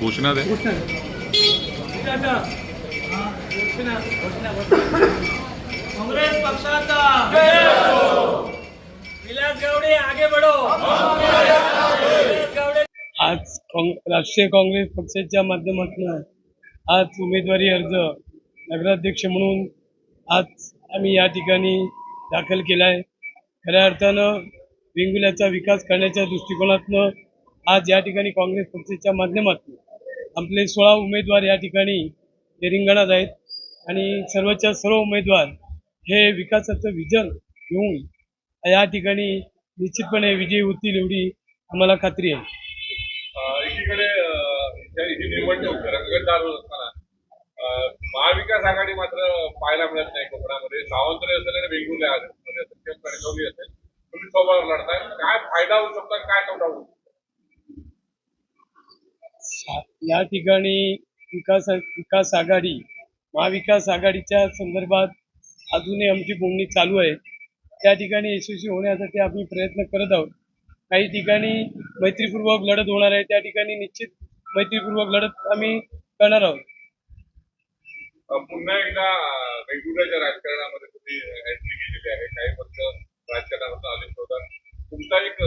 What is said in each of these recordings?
घोषणा द्या काँग्रेस पक्षाचा. विलास गावडे आगे बढो. विलास गावडे. आज काँग- राष्ट्रीय काँग्रेस पक्षाच्या माध्यमातून आज उमेदवारी अर्ज नगराध्यक्ष म्हणून आज आम्ही या ठिकाणी दाखल केला आहे खऱ्या अर्थानं वेंगुर्ल्याचा विकास करण्याच्या दृष्टिकोनातनं आज या ठिकाणी काँग्रेस पक्षाच्या माध्यमातून आपले सोळा उमेदवार या ठिकाणी हे रिंगणात आहेत. आणि सर्वच्या सर्व उमेदवार हे विकासाचं विजन घेऊन या ठिकाणी निश्चितपणे विजयी होतील एवढी आम्हाला खात्री आहे. एकीकडे ही निवडणूक रंगतदार होत असताना महाविकास आघाडी मात्र पाहायला मिळत नाही कोकणामध्ये. सावंतराय असेल आणि वेंगुर्ले असेल कणकवली असेल. तुम्ही सोबत लढताय. काय फायदा होऊ शकतो काय तोटा होऊ शकतो? या ठिकाणी विकास विकास आघाडी महाविकास आघाडीच्या संदर्भात अजूनही आमची बोलणी चालू आहे. त्या ठिकाणी यशस्वी होण्यासाठी आम्ही प्रयत्न करत आहोत. काही ठिकाणी मैत्रीपूर्वक लढत होणार आहे त्या ठिकाणी निश्चित मैत्रीपूर्वक लढत आम्ही करणार आहोत. पुन्हा एकदा वेगवेगळ्या राजकारणामध्ये तुम्ही एंट्री केलेली आहे. काही वर्ष राजकारणामध्ये आले होता. तुमचा एक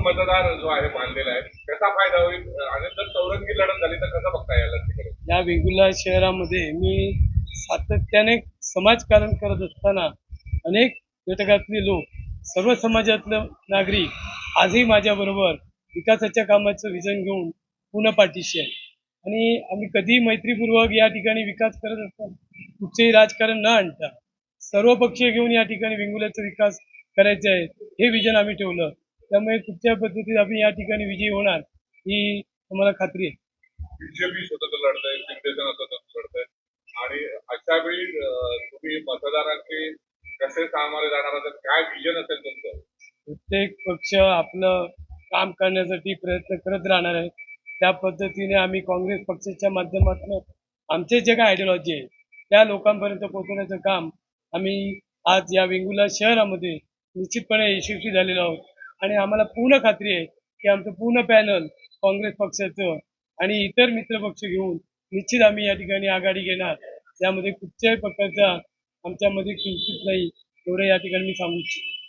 मतदार जो आहे मानलेला आहे त्याचा फायदा होईल. आणि जर चौरंगी लढत झाली तर कसं बघता यायला तिकडे या वेंगुला शहरामध्ये मी सातत्याने समाजकारण करत असताना अनेक घटकातले लोक सर्व समाजातलं नागरिक आजही माझ्याबरोबर विकासाच्या कामाचं विजन घेऊन पूर्ण पाठीशी आहे आणि आम्ही कधीही मैत्रीपूर्वक या ठिकाणी विकास करत असताना कुठचेही राजकारण न आणता सर्व पक्षीय घेऊन या ठिकाणी वेंगुल्याचा विकास करायचा आहे हे विजन आम्ही ठेवलं. त्यामुळे कुठच्या पद्धतीत आम्ही या ठिकाणी विजयी होणार ही आम्हाला खात्री आहे. बीजेपी स्वतंत्र लढतंय शिवसेना स्वतंत्र लढतंय. आणि अशा वेळी तुम्ही मतदारांचे कसे सामोरे जाणार असेल काय विजन असेल तुमचं? प्रत्येक पक्ष आपलं काम करण्यासाठी प्रयत्न करत राहणार आहे. त्या पद्धतीने आम्ही काँग्रेस पक्षाच्या माध्यमातून आमचे जे काय आयडिओलॉजी आहे त्या लोकांपर्यंत पोहोचवण्याचं काम आम्ही आज या वेंगुर्ला शहरामध्ये निश्चितपणे यशस्वी झालेलो आहोत. आणि आम्हाला पूर्ण खात्री आहे की आमचं पूर्ण पॅनल काँग्रेस पक्षाचं आणि इतर मित्रपक्ष घेऊन निश्चित आम्ही या ठिकाणी आघाडी घेणार. त्यामध्ये कुठच्याही प्रकारचा आमच्यामध्ये किंचित नाही एवढं या ठिकाणी मी सांगू इच्छितो.